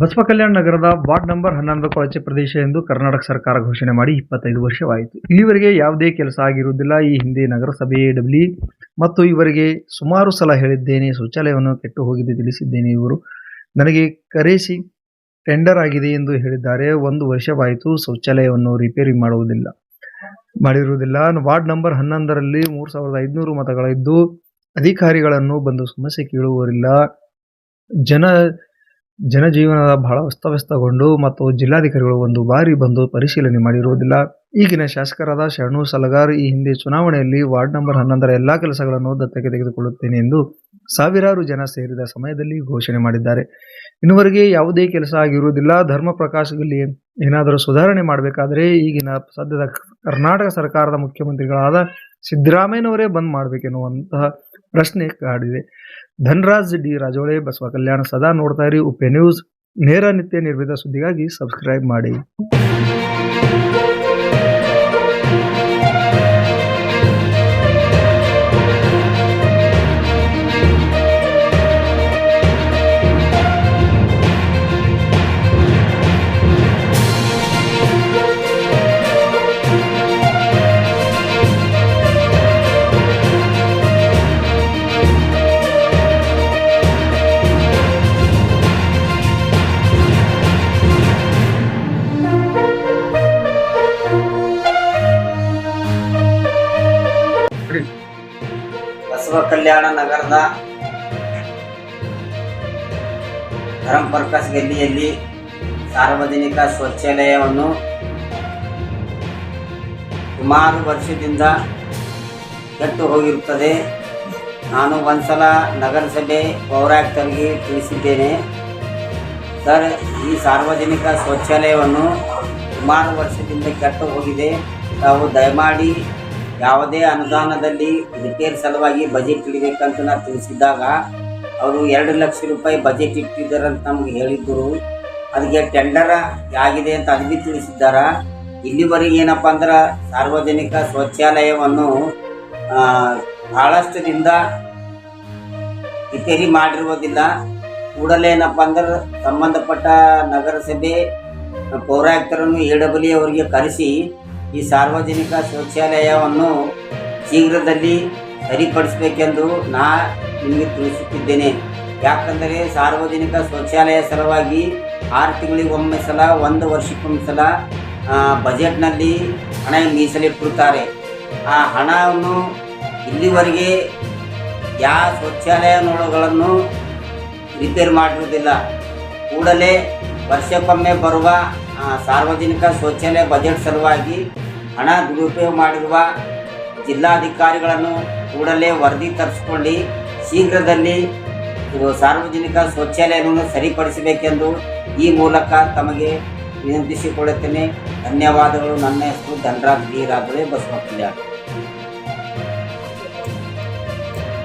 ಬಸವ ಕಲ್ಯಾಣ ನಗರದ ward number ಹನ್ನೊಂದು ಕೊಳಚೆ ಪ್ರದೇಶ ಎಂದು ಕರ್ನಾಟಕ ಸರ್ಕಾರ ಘೋಷಣೆ ಮಾಡಿ ಇಪ್ಪತ್ತೈದು ವರ್ಷವಾಯಿತು. ಇಲ್ಲಿವರೆಗೆ ಯಾವುದೇ ಕೆಲಸ ಆಗಿರುವುದಿಲ್ಲ. ಈ ಹಿಂದೆ ನಗರಸಭೆ, ಡಬ್ಲಿ ಮತ್ತು ಇವರಿಗೆ ಸುಮಾರು ಸಲ ಹೇಳಿದ್ದೇನೆ, ಶೌಚಾಲಯವನ್ನು ಕೆಟ್ಟು ಹೋಗಿದೆ ತಿಳಿಸಿದ್ದೇನೆ ಇವರು. ನನಗೆ ಕರೆಸಿ ಟೆಂಡರ್ ಆಗಿದೆ ಎಂದು ಹೇಳಿದ್ದಾರೆ. ಒಂದು ವರ್ಷವಾಯಿತು ಶೌಚಾಲಯವನ್ನು ರಿಪೇರಿ ಮಾಡುವುದಿಲ್ಲ, ಮಾಡಿರುವುದಿಲ್ಲ. ವಾರ್ಡ್ ನಂಬರ್ ಹನ್ನೊಂದರಲ್ಲಿ ಮೂರು ಸಾವಿರದ ಐದುನೂರು ಮತಗಳಿದ್ದು, ಅಧಿಕಾರಿಗಳನ್ನು ಬಂದು ಸಮಸ್ಯೆ ಕೇಳುವರಿಲ್ಲ ಜನ ಜನಜೀವನ ಬಹಳ ಅಸ್ತವ್ಯಸ್ತಗೊಂಡು ಮತ್ತು ಜಿಲ್ಲಾಧಿಕಾರಿಗಳು ಒಂದು ಬಾರಿ ಬಂದು ಪರಿಶೀಲನೆ ಮಾಡಿರುವುದಿಲ್ಲ. ಈಗಿನ ಶಾಸಕರಾದ ಶರಣು ಸಲಗಾರ್ ಈ ಹಿಂದೆ ಚುನಾವಣೆಯಲ್ಲಿ ವಾರ್ಡ್ ನಂಬರ್ ಹನ್ನೊಂದರ ಎಲ್ಲಾ ಕೆಲಸಗಳನ್ನು ದತ್ತಕ್ಕೆ ತೆಗೆದುಕೊಳ್ಳುತ್ತೇನೆ ಎಂದು ಸಾವಿರಾರು ಜನ ಸೇರಿದ ಸಮಯದಲ್ಲಿ ಘೋಷಣೆ ಮಾಡಿದ್ದಾರೆ. ಇನ್ನುವರೆಗೆ ಯಾವುದೇ ಕೆಲಸ ಆಗಿರುವುದಿಲ್ಲ. ಧರ್ಮ ಪ್ರಕಾಶದಲ್ಲಿ ಏನಾದರೂ ಸುಧಾರಣೆ ಮಾಡಬೇಕಾದರೆ ಈಗಿನ ಸದ್ಯದ ಕರ್ನಾಟಕ ಸರ್ಕಾರದ ಮುಖ್ಯಮಂತ್ರಿಗಳಾದ ಸಿದ್ದರಾಮಯ್ಯನವರೇ ಬಂದ್ ಮಾಡಬೇಕೆನ್ನುವಂತಹ ಪ್ರಶ್ನೆ ಕಾಡಿದೆ. ಧನ್ರಾಜ್ ಡಿ ರಾಜೋಳೆ, ಬಸವ ಕಲ್ಯಾಣ ಸದಾ ನೋಡ್ತಾ ಇರಿ. ಉಪೆ ನ್ಯೂಸ್ ನೇರ ನಿತ್ಯ ನಿರ್ವಿಧ ಸುದ್ದಿಗಾಗಿ ಸಬ್ಸ್ಕ್ರೈಬ್ ಮಾಡಿ. ಬಸವ ಕಲ್ಯಾಣ ನಗರದ ಧರ್ಮ ಪರ್ಕಸ್ ಗಲ್ಲಿಯಲ್ಲಿ ಸಾರ್ವಜನಿಕ ಶೌಚಾಲಯವನ್ನು ಸುಮಾರು ವರ್ಷದಿಂದ ಕೆಟ್ಟು ಹೋಗಿರುತ್ತದೆ. ನಾನು ಒಂದ್ಸಲ ನಗರಸಭೆ ಪೌರಾಯುಕ್ತರಿಗೆ ತಿಳಿಸಿದ್ದೇನೆ. ಸರ್, ಈ ಸಾರ್ವಜನಿಕ ಶೌಚಾಲಯವನ್ನು ಸುಮಾರು ವರ್ಷದಿಂದ ಕೆಟ್ಟು ಹೋಗಿದೆ. ತಾವು ದಯಮಾಡಿ ಯಾವುದೇ ಅನುದಾನದಲ್ಲಿ ರಿಪೇರ್ ಸಲುವಾಗಿ ಬಜೆಟ್ ಇಡಬೇಕಂತ ನಾನು ತಿಳಿಸಿದಾಗ ಅವರು ಎರಡು ಲಕ್ಷ ರೂಪಾಯಿ ಬಜೆಟ್ ಇಟ್ಟಿದ್ದಾರಂತ ನಮ್ಗೆ ಹೇಳಿದ್ದರು ಅದಕ್ಕೆ ಟೆಂಡರ್ ಆಗಿದೆ ಅಂತ ಅದು ಭೀ ತಿಳಿಸಿದ್ದಾರೆ ಇಲ್ಲಿವರೆಗೆ ಏನಪ್ಪ ಅಂದ್ರೆ ಸಾರ್ವಜನಿಕ ಶೌಚಾಲಯವನ್ನು ದಿನದ ರಿಪೇರಿ ಮಾಡಿರುವುದಿಲ್ಲ. ಕೂಡಲೇ ಏನಪ್ಪ ಅಂದ್ರೆ ಸಂಬಂಧಪಟ್ಟ ನಗರಸಭೆ ಪೌರಾಯುಕ್ತರನ್ನು ಎ ಅವರಿಗೆ ಕರೆಸಿ ಈ ಸಾರ್ವಜನಿಕ ಶೌಚಾಲಯವನ್ನು ಶೀಘ್ರದಲ್ಲಿ ಸರಿಪಡಿಸಬೇಕೆಂದು ನಾ ನಿಮಗೆ ತಿಳಿಸುತ್ತಿದ್ದೇನೆ. ಯಾಕಂದರೆ ಸಾರ್ವಜನಿಕ ಶೌಚಾಲಯ ಸಲುವಾಗಿ ಆರು ತಿಂಗಳಿಗೆ ಒಮ್ಮೆ ಸಲ, ಒಂದು ವರ್ಷಕ್ಕೊಮ್ಮೆ ಸಲ ಬಜೆಟ್ನಲ್ಲಿ ಹಣ ಮೀಸಲಿಟ್ಟಿರುತ್ತಾರೆ. ಆ ಹಣವನ್ನು ಇಲ್ಲಿವರೆಗೆ ಯಾವ ಶೌಚಾಲಯ ನೋಡುಗಳನ್ನು ರಿಪೇರ್ ಮಾಡಿರುವುದಿಲ್ಲ. ಕೂಡಲೇ ವರ್ಷಕ್ಕೊಮ್ಮೆ ಬರುವ ಸಾರ್ವಜನಿಕ ಶೌಚಾಲಯ ಬಜೆಟ್ ಸಲುವಾಗಿ ಹಣ ದುರುಪಯೋಗ ಮಾಡಿರುವ ಜಿಲ್ಲಾಧಿಕಾರಿಗಳನ್ನು ಕೂಡಲೇ ವರದಿ ತರಿಸಿಕೊಂಡು ಶೀಘ್ರದಲ್ಲಿ ಸಾರ್ವಜನಿಕ ಶೌಚಾಲಯವನ್ನು ಸರಿಪಡಿಸಬೇಕೆಂದು ಈ ಮೂಲಕ ತಮಗೆ ವಿನಂತಿಸಿಕೊಳ್ಳುತ್ತೇನೆ. ಧನ್ಯವಾದಗಳು. ನನ್ನ ಹೆಸರು ಧನರಾಜ್ ಬಿ ಕಲ್ಯಾಣ